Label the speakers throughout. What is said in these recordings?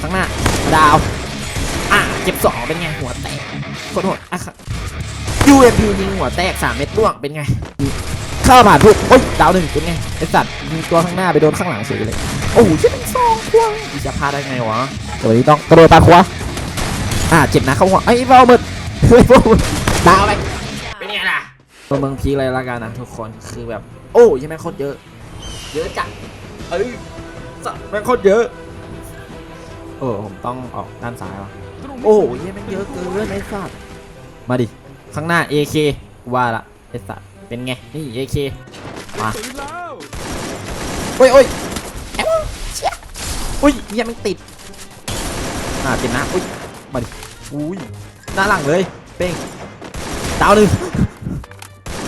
Speaker 1: ข้างหน้า ดาว อะเก็บสองเป็นไง หัวแตกโคตรโหดอะครับ UMP ยิงหัวแตกสามเม็ดล่วงเป็นไง เข้าผ่านทุกโอ้ยดาวหนึ่งเป็นไงไอสัตว์ยิงตัวข้างหน้าไปโดนข้างหลังเฉยเลย โอ้โหชิบเป็นสองควงอีจะพลาดได้ไงวะตัวนี้ต้องกระโดดตาขวาอ่าเจ็บนะเข้าหัวไอ้เบ้าหมดเฮ้ยเบ้าหมดดาวไปเป็นไงล่ะตัวเมืองพีคเลยละกันนะทุกคนคือแบบ โอ้ยแม่งโคตรเยอะ เยอะจังเอ้ยสัตว์แม่งโคตรเยอะ เออผมต้องออกด้านซ้ายวะโอ้ยแม่งเยอะเกินไอ้สัตว์มาดิ ข้างหน้า AK ว่าละไอ้สัตว์เป็นไง นี่ AK มาโอ้ยโอ้ยแอมเชี่ยอุ้ยเหี้ยังมันติดอ่าเจ็บนะอุ้ยมาดิอุ้ยหน้าหลังเลยเป้งดาวหนึ่ง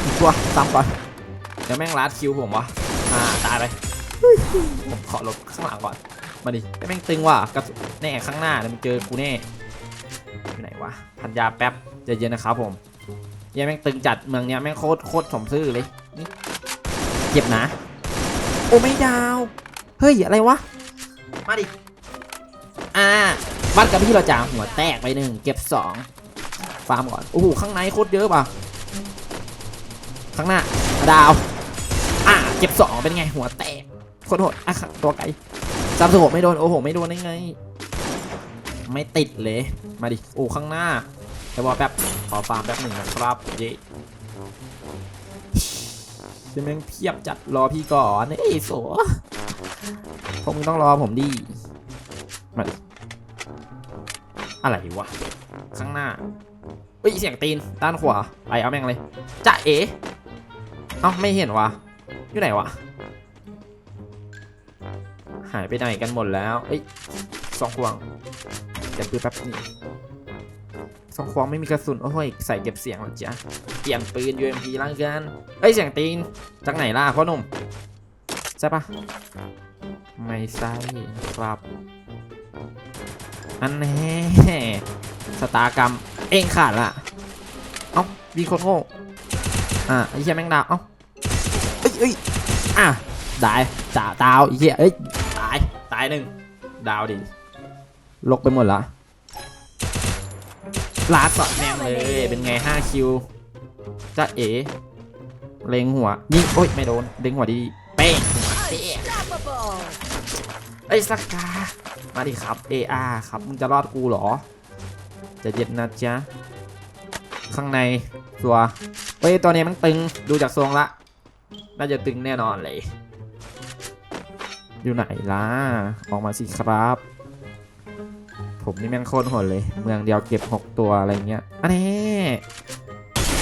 Speaker 1: อีกตัวซ้ำก่อนเดี๋ยวแม่งลัดคิวผมวะอ่าตายไปผมขอหลบข้างหลังก่อน มาดิแม่งตึงว่ะกระแน่ข้างหน้าเดี๋ยวมันเจอกูแน่ไหนวะพันยาแป๊บใจเย็นนะครับผมยังแม่งตึงจัดเมืองเนี้ยแม่งโคตรโคตรสมซื่อเลยนี่เจ็บนะโอ้ไม่ดาว เฮ้ยอะไรวะ มาดิ อ่าวัดกับพี่เราจ่าหัวแตกไปหนึ่งเก็บสองฟาร์มก่อนโอ้โหข้างในโคตรเยอะป่ะข้างหน้าดาว อ่าเก็บสองเป็นไงหัวแตกโคตรโหดอะตัวไก่ ซับสโคปไม่โดน โอ้โห ไม่โดนได้ไง ไม่ติดเลย มาดิ โอ้ ข้างหน้าเดี๋ยวรอแป๊บ ขอฟาร์มแป๊บหนึ่งนะครับ เย้จะแม่งเพียบจัดรอพี่ก่อนเอ้ยโสพวกมึงต้องรอผมดิ มาดิ อะไรวะ ข้างหน้าเฮ้ย เสียงตีน ด้านขวา ไปเอาแม่งเลย จะเอ๋เอ้าไม่เห็นวะอยู่ไหนวะ หายไปไหนกันหมดแล้ว เอ้ยสองควงเก็บปืนแป๊บนี่สองควงไม่มีกระสุน โอ้ย ใส่เก็บเสียงแล้วจ้ะเปลี่ยนปืน UMP ล่างกันเอ้ย เสียงตีน จากไหนล่ะพ่อหนุ่ม ใช่ปะไม่ใช่ครับ อันแน่สตากรรม เองขาดละเอ้ามีคนโง่อะไอ้เหี้ยแมงดาวเอ้าเอ้ยเอ้ยอะได้จ่าดาวไอ้เหี้ยเอ้ยายตายหนึ่งดาวดิลกไปหมดละลาสอดแม่งเลย เป็นไง5คิวจะเอ๋เล็งหัวยิงโอ้ยไม่โดนเล็งหัวดีๆเป้งไอ้ยสกามาดิครับ AR ครับมึงจะรอดกูเหรอใจะเย็นนะจ๊ะข้างในตัวเฮ้ยตัวนี้มันตึงดูจากทรงละ น่าจะตึงแน่นอนเลย อยู่ไหนล่ะ ออกมาสิครับ ผมนี่แม่งโคตรโหดเลย เมืองเดียวเก็บ 6 ตัวอะไรเงี้ยอันนี้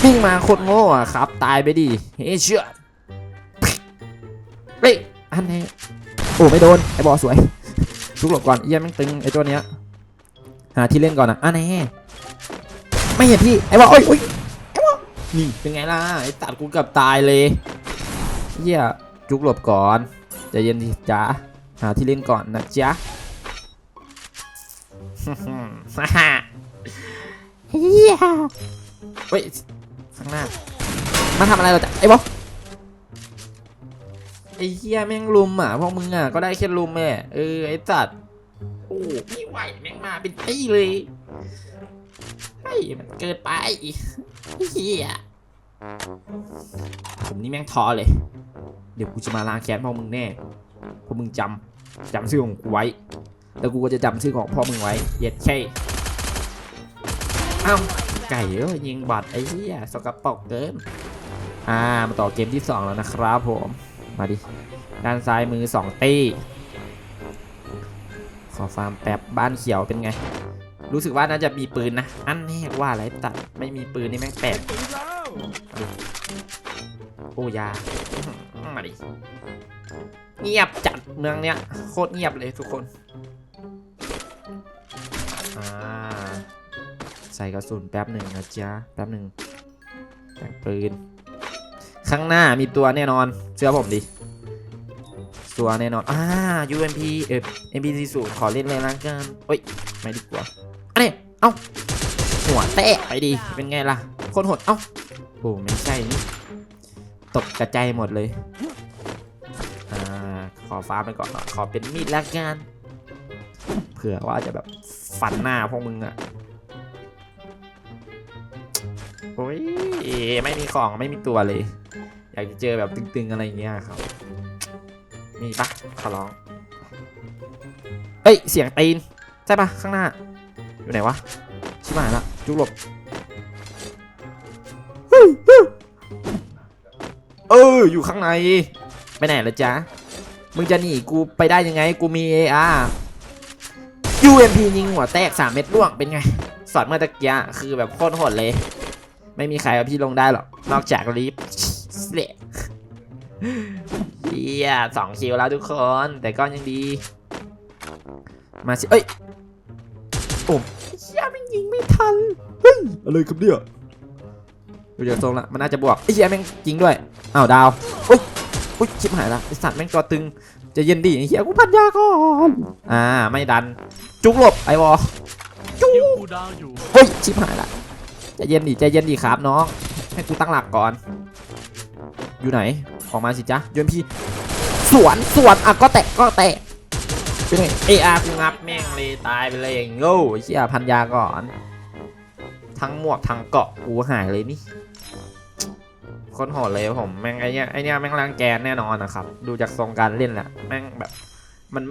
Speaker 1: วิ่งมาโคตรโง่อะครับ ตายไปดิเฮ้ยเชื่อเฮ้ยอันนี้โอ้ไม่โดน ไอ้บอสวย ทุกหลบก่อนเอี้ยแม่งตึงไอ้ตัวเนี้ย หาที่เล่นก่อนนะอันนี้ไม่เห็นพี่ ไอ้บอโอ้ยโอ้ยไอ้บอนี่เป็นไงล่ะ ไอ้ตัดกูเกับตายเลยเหี้ยจุกหลบก่อน ใจเย็นดิจ้าหาที่เล่นก่อนนะจ๊ะฮ่าฮ่าเฮียเฮ้ยข้างหน้ามาทำอะไรเราจะไอ้บอสไอ้เฮียแม่งลุมอะพวกมึงอะก็ได้แค่ลุมแม่เออไอ้สัตว์โอ้ไม่ไหวแม่งมาเป็นตี้เลยไอ้ยมันเกินไปเฮีย ผมนี่แม่งท้อเลย เดี๋ยวกูจะมาล้างแค้นพวกมึงแน่พวกมึงจำจำชื่อของกูไว้ แล้วกูก็จะจำชื่อของพ่อมึงไว้เย็ดแค่อ้าวไก่เอ้ยยิงบัตรไอ้เหี้ยสกปรกเกินอ่ามาต่อเกมที่ 2 แล้วนะครับผม มาดิ ด้านซ้ายมือ 2 ตี้ ขอฟาร์มแป๊บบ้านเขียวเป็นไง รู้สึกว่าน่าจะมีปืนนะ อันแน่ว่าอะไรตัดไม่มีปืนนี่แม่งแปลก โอ้ยา มาดิ เงียบจัดเมืองเนี้ย โคตรเงียบเลยทุกคนอ่าใส่กระสุนแป๊บหนึ่งนะจ๊ะ แป๊บหนึ่งแต่งปืน ข้างหน้ามีตัวแน่นอน เชื่อผมดิตัวแน่นอน อ่า UMP เออ MPC ศูนย์ขอเล่นเลยละกันเฮ้ย ไม่ดีกว่าอันนี้เอ้า หัวแตะไปดิเป็นไงล่ะ คนหด เอ้า โอ้ไม่ใช่นี่ตกกระจายหมดเลย อ่า ขอฟ้าไปก่อนเนาะขอเป็นมีดละกันเผื่อว่าจะแบบฟันหน้าพวกมึงอะโอ้ยไม่มีของไม่มีตัวเลย อยากจะเจอแบบตึงๆอะไรอย่างเงี้ยครับ มีปะขอร้อง เอ้ย เสียงตีน ใช่ปะข้างหน้า อยู่ไหนวะ ชิบหายละจุกหลบ เออ อยู่ข้างในไปไหนละจ๊ะ มึงจะหนีกูไปได้ยังไง กูมี AR UMP ยิงหัวแตก 3 เม็ดร่วงเป็นไง สอนเมื่อตะกี้คือแบบโคตรโหดเลย ไม่มีใครเอาพี่ลงได้หรอก นอกจากลิฟเละเฮียสองคิวแล้วทุกคน แต่ก็ยังดี มาสิ เอ้ยโอ้เฮียแม่งยิงไม่ทัน เฮ้ย อะไรครับเนี่ยเดูจากทรงละ มันน่าจะบวกไอ้เฮียแม่งยิงด้วย อ้าวดาวอุ้ยอุ้ยชิบหายละไอสัตว์แม่งตัวตึงจะเย็นดิไอเฮียกูพันยาก่อนอ่าไม่ดัน จุกหลบไอวอ
Speaker 2: ยิงกูดาวอยู่
Speaker 1: เฮ้ยชิบหายละจะเย็นดิใจเย็นดิครับน้องให้กูตั้งหลักก่อน อยู่ไหนออกมาสิจ๊ะยนพี่สวนสวนอะก็แตะก็แตะเป็นไงเออากูงับแม่งเลยตายไปเลยอย่างโง่ไอเชี่ยพันยาก่อน ทั้งหมวกทั้งเกาะกูหายเลยนี่ คนโหดเลยผมแม่งไอเนี้ยไอเนี้ยแม่งรังแกนแน่นอนนะครับ ดูจากทรงการเล่นแหละแม่งแบบ มัน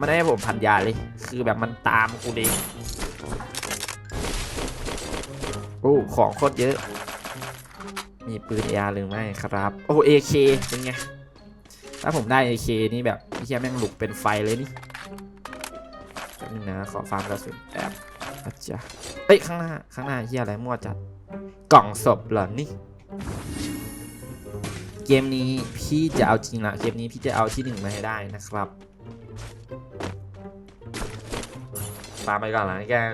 Speaker 1: มันได้ให้ผมพันยาเลย คือแบบมันตามกูดิโอ้ของโคตรเยอะ มีปืน AR หรือไม่ครับ โอ้ AK เป็นไง ถ้าผมได้ AK นี่แบบไอ้เหี้ยแม่งหลุกเป็นไฟเลยนี่แป๊บนึงนะขอฟาร์มกระสุนแป๊บอาจจะเอ้ยข้างหน้าข้างหน้าเหี้ยอะไรมั่วจัดกล่องศพเหรอนี่ เกมนี้พี่จะเอาจริงละเกมนี้พี่จะเอาที่หนึ่งมาให้ได้นะครับฟาร์มไปก่อนละกัน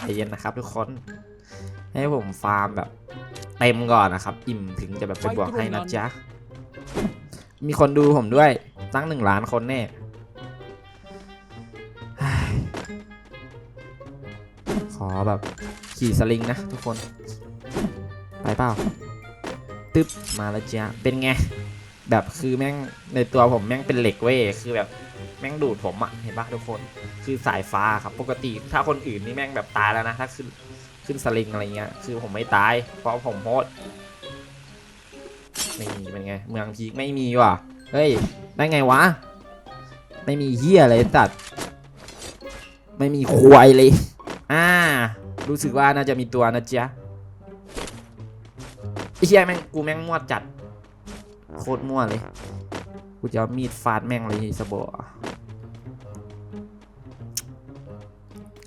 Speaker 1: ใจเย็นนะครับทุกคน ให้ผมฟาร์มแบบเต็มก่อนนะครับ อิ่มถึงจะแบบไปบวกให้นะจ๊ะ มีคนดูผมด้วยตั้งหนึ่งล้านคนแน่ขอแบบขี่สลิงนะทุกคน ไปเปล่า ตึ๊บมาแล้วจ้ะเป็นไง แบบคือแม่งในตัวผมแม่งเป็นเหล็กเว้ยคือแบบแม่งดูดผมอะเห็นปะทุกคนคือสายฟ้าครับปกติถ้าคนอื่นนี่แม่งแบบตายแล้วนะถ้าขึ้นขึ้นสลิงอะไรเงี้ยคือผมไม่ตาย เพราะผมโหดไม่มีเป็นไง เมืองพีคไม่มีว่ะเฮ้ยได้ไงวะ ไม่มีเฮียอะไรตัดไม่มีควายเลย อ่า รู้สึกว่าน่าจะมีตัวนะจ๊ะ ไอ้เฮียแม่งกูแม่งมั่วจัด โคตรมั่วเลย กูจะเอามีดฟาดแม่งเลยสบ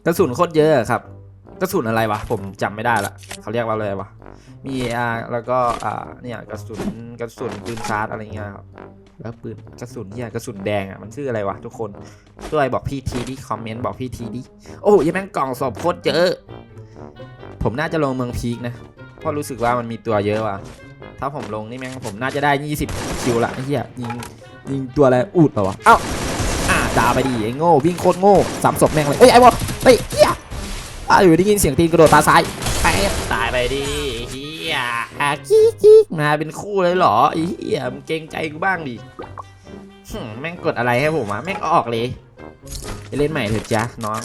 Speaker 1: กระสุนโคตรเยอะครับ กระสุนอะไรวะ ผมจำไม่ได้ละเขาเรียกว่าอะไรวะ มีอ่าแล้วก็อ่าเนี่ยกระสุนกระสุนปืนชาร์จอะไรเงี้ยครับแล้วปืนกระสุนเนี่ยกระสุนแดงอะมันชื่ออะไรวะทุกคนช่วยบอกพี่ทีดิคอมเมนต์บอกพี่ทีดิโอ้ยแม่งกล่องศพโคตรเยอะ ผมน่าจะลงเมืองพีคนะ เพราะรู้สึกว่ามันมีตัวเยอะว่ะ ถ้าผมลงนี่แม่งผมน่าจะได้ 20 คิวละไอ้เหี้ยยิงยิงตัวอะไรอูดเปล่าวะ เอ้าอ่าด่าไปดิไอ้โง่วิ่งโคตรโง่สามศพแม่งเลยเอ้ยไอ้บอลเฮ้ยเหี้ยอ่าอยู่ได้ยินเสียงตีนกระโดดตาซ้ายไปตายไปดิเหี้ยอะกิ๊กกิ๊กมาเป็นคู่เลยเหรอไอ้เหี้ยมึงเกรงใจกูบ้างดิหึ่มแม่งกดอะไรให้ผมอะแม่งออกเลยไปเล่นใหม่เถอะจ้ะน้อง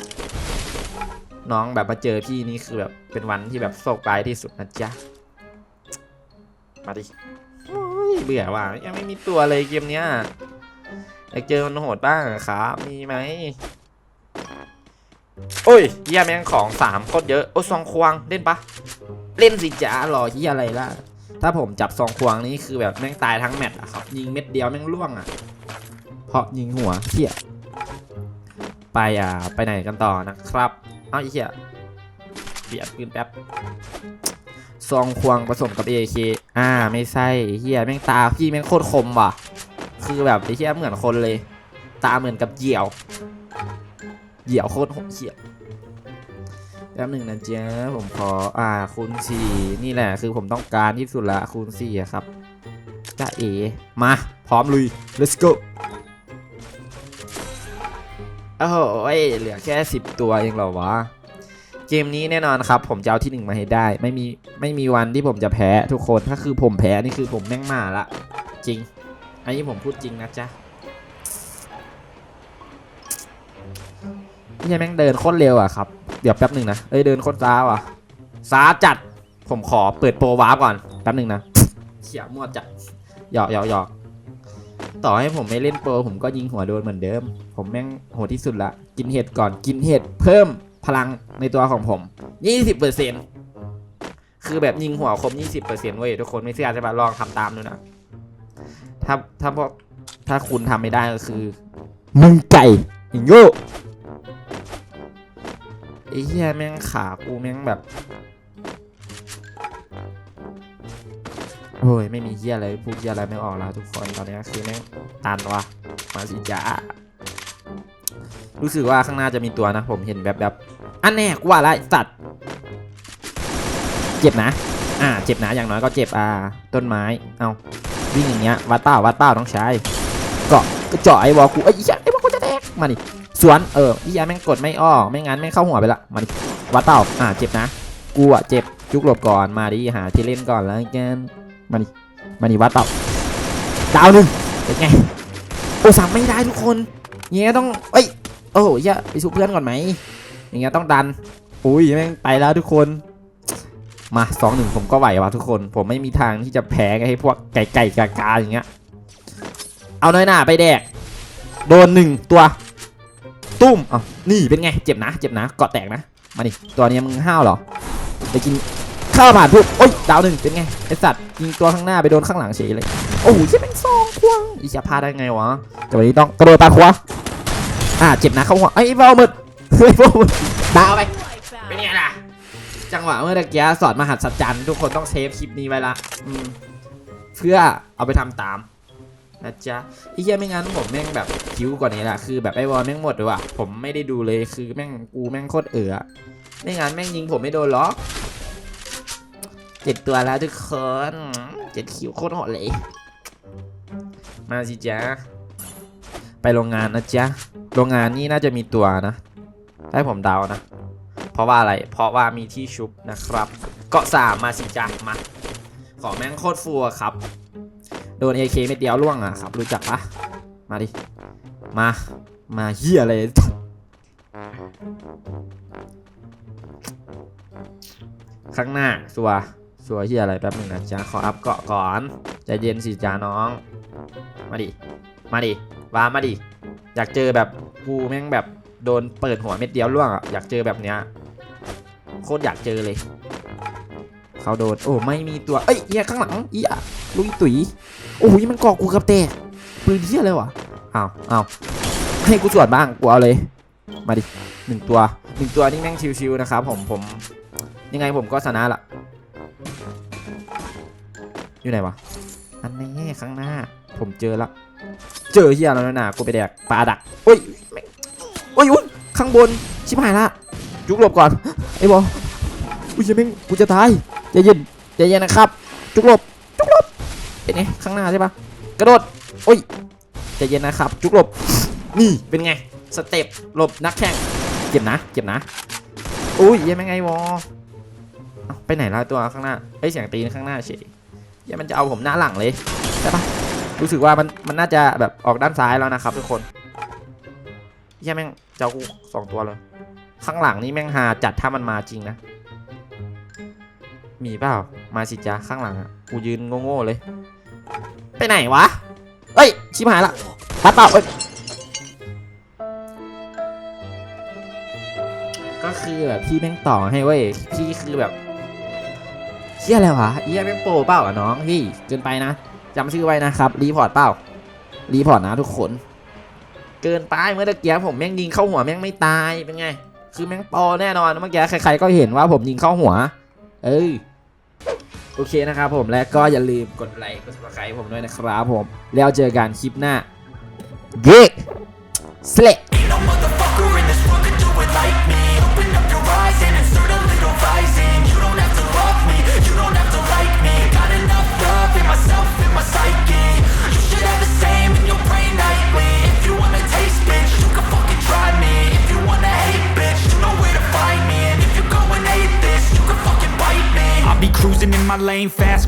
Speaker 1: น้องแบบมาเจอพี่นี่คือแบบเป็นวันที่แบบโศกร้ายที่สุดนะจ๊ะ มาดิเบื่อว่ะยังไม่มีตัวเลยเกมเนี้ยอยากเจอมันโหดบ้างอครับมีไหมโอ้ยเฮียแม่งของสามโคตรเยอะ โอ้ซองควงเล่นปะเล่นสิจ้ารอเฮียอะไรล่ะ ถ้าผมจับซองควงนี่คือแบบแม่งตายทั้งแมตช์อะครับ ยิงเม็ดเดียวแม่งล่วงอะเพราะยิงหัวเฮียไปอะไปไหนกันต่อนะครับ เอาไอ้เฮียเบียดปืนแป๊บซองควงผสมกับ AK อ่า ไม่ใช่เฮียแม่งตาพี่แม่งโคตรคมว่ะ คือแบบไอ้เฮียเหมือนคนเลย ตาเหมือนกับเหยี่ยว เหยี่ยวโคตรหดเหี้ยแป๊บหนึ่งนะเจ๊ผมขออ่าคูณสี่นี่แหละ คือผมต้องการที่สุดละคูณสี่ครับจ้าเอ มา พร้อมลุย let's go โอ้โหเหลือแค่สิบตัวเองเหรอวะ เกมนี้แน่นอนครับ ผมจะเอาที่หนึ่งมาให้ได้ ไม่มีไม่มีวันที่ผมจะแพ้ทุกคน ถ้าคือผมแพ้นี่คือผมแม่งมาละ จริง อันนี้ผมพูดจริงนะจ๊ะเฮียแม่งเดินโคตรเร็วอะครับ เดี๋ยวแป๊บหนึ่งนะ เอ้ยเดินโคตรช้าว่ะช้าจัด ผมขอเปิดโปรวาร์ปก่อนแป๊บหนึ่งนะเขี่ยมั่วจัดหยอกหยอกหยอก ต่อให้ผมไม่เล่นโปรผมก็ยิงหัวโดนเหมือนเดิม ผมแม่งโหดที่สุดละ กินเห็ดก่อนกินเห็ดเพิ่มพลังในตัวของผม 20%คือแบบยิงหัวครบ20%เว้ยทุกคนไม่เชื่อจะมาลองทำตามดูนะ ถ้าถ้าพวกถ้าคุณทำไม่ได้ก็คือ มึงไก่หิงโง่ไอ้เหี้ยแม่งขากูแม่งแบบ โอ้ยไม่มีเหี้ยอะไรพูดเหี้ยอะไรไม่ออกแล้วทุกคนตอนนี้คือแม่งตันวะมาสิจ้ารู้สึกว่าข้างหน้าจะมีตัวนะ ผมเห็นแบบแบบอันแน่กว่าละไอ้สัตว์เจ็บนะอ่าเจ็บนะอย่างน้อยก็เจ็บอ่าต้นไม้เอาวิ่งอย่างเงี้ยวัดเป้าวัดเป้าต้องใช้เกาะก็เจาะไอ้วอลกูไอ้ยยไอ้วอลกูจะแตกมาดิสวนเออไอ้ยาแม่งกดไม่อ้อไม่งั้นแม่งเข้าหัวไปละมาดิวัดเป้าอ่าเจ็บนะกูอะเจ็บจุกหลบก่อนมาดิหาที่เล่นก่อนแล้วกัน มาดิมาดิวัดเป้าดาวหนึ่งเป็นไงโอ้สามไม่ได้ทุกคนเงี้ยต้องเอ้ยโอ้โหอย่าไปสู้เพื่อนก่อนไหมอย่างเงี้ยต้องดันอุ้ยแม่งไปแล้วทุกคนมาสองหนึ่งผมก็ไหวว่ะทุกคน ผมไม่มีทางที่จะแพ้ให้พวกไก่ไก่กากาอย่างเงี้ยเอาน้อยหน้าไปแดกโดนหนึ่งตัว ตุ้มเอนี่เป็นไง เจ็บนะ เจ็บนะเกาะแตกนะ มาดิ ตัวนี้มึงห้าวเหรอ ไปกิน ข้าวผ่านพวกโอ๊ยดาวหนึ่งเป็นไงไอสัตว์ยิงตัวข้างหน้าไปโดนข้างหลังเฉยเลย โอ้โหใช่เป็นซองควงอีจะพลาดได้ไงวะแต่วันนี้ต้องกระโดดปาขวาอ่าเจ็บนะเข้าหัวไอ้ยบอลหมดเฮ้ยบอลหมดดาวไปเป็นไงล่ะจังหวะเมื่อตะกี้สอนมหัศจรรย์ทุกคนต้องเซฟคลิปนี้ไว้ละอืมเพื่อเอาไปทำตามนะจ๊ะไอ้เหี้ยไม่งั้นผมแม่งแบบคิ้วกว่านี้แหละคือแบบไอ้วอลแม่งหมดเลยว่ะผมไม่ได้ดูเลยคือแม่งกูแม่งโคตรเอ๋อไม่งั้นแม่งยิงผมไม่โดนหรอก เจ็ดตัวแล้วทุกคนเจ็ดคิ้วโคตรโหดเลย มาสิจ๊ะ ไปโรงงานนะจ๊ะ โรงงานนี่น่าจะมีตัวนะให้ผมเดานะ เพราะว่าอะไร เพราะว่ามีที่ชุบนะครับ เกาะสามมาสิจ้ามา ของแม่งโคตรฟัวครับ โดน AK เม็ดเดียวล่วงอะครับ รู้จักปะมาดิ มา มาเฮียอะไรข้างหน้าสัว สัวเฮียอะไรแป๊บหนึงนะจ๊ะขออัพเกาะก่อนใจเย็นสิจ้าน้อง มาดิ มาดิวามาดิ อยากเจอแบบกูแม่งแบบโดนเปิดหัวเม็ดเดียวล่วงอะอยากเจอแบบเนี้ยโคตรอยากเจอเลยเขาโดนโอ้ไม่มีตัวเอ้ยเฮียข้างหลังเฮียลุยตุ๋ยโอ้ยมันกอกกูกับแตกปืนเฮียอะไรวะอ้าวอ้าวให้กูสวดบ้างกูเอาเลย มาดิหนึ่งตัวหนึ่งตัวนี่แม่งชิวๆนะครับผมผมยังไงผมก็ชนะละ อยู่ไหนวะ อันนี้ข้างหน้า ผมเจอละ เจอเฮียแล้วนะกูไปแดกปลาดักโอ้ยโอ้ยอุ้ยข้างบน ชิบหายละ จุกหลบก่อน ไอ้บออุ้ยเหี้ยแม่กูจะตายใจเย็นใจเย็นนะครับ จุกหลบ จุกหลบเป็นไงข้างหน้าใช่ปะกระโดด โอ้ยใจเย็นนะครับ จุกหลบ นี่เป็นไง สเต็ปหลบนักแข่ง เจ็บนะ เจ็บนะอุ้ยยังไงวอเอ้าไปไหนละตัวข้างหน้าไอยเสียงตีนข้างหน้าเฉย เหี้ยังมันจะเอาผมหน้าหลังเลยใช่ปะรู้สึกว่ามันมันน่าจะแบบออกด้านซ้ายแล้วนะครับทุกคนเหี้ยังแม่งเจะเอากูสองตัวเลย ข้างหลังนี่แม่งหาจัดถ้ามันมาจริงนะ มีเปล่ามาสิจ้าข้างหลังอะกูยืนโง่ๆเลย ไปไหนวะเอ้ยชิบหายละปัดเปล่าเอ้ยก็คือแบบพี่แม่งต่อให้เว้ยพี่คือแบบ เฮียอะไรวะเฮียแม่งโปรเปล่าอะน้องพี่เกินไปนะจำชื่อไว้นะครับรีพอร์ตเปล่ารีพอร์ตนะทุกคน เกินไปเมื่อตะเกียบผมแม่งยิงเข้าหัวแม่งไม่ตายเป็นไง คือแม่งปรแน่นอนเมื่อกี้ใครๆก็เห็นว่าผมยิงเข้าหัว เอ้ยโอเคนะครับผมและก็อย่าลืมกดไลค์กด subscribe ผมด้วยนะครับผม แล้วเจอกันคลิปหน้าเย้สเล
Speaker 3: in my lane fast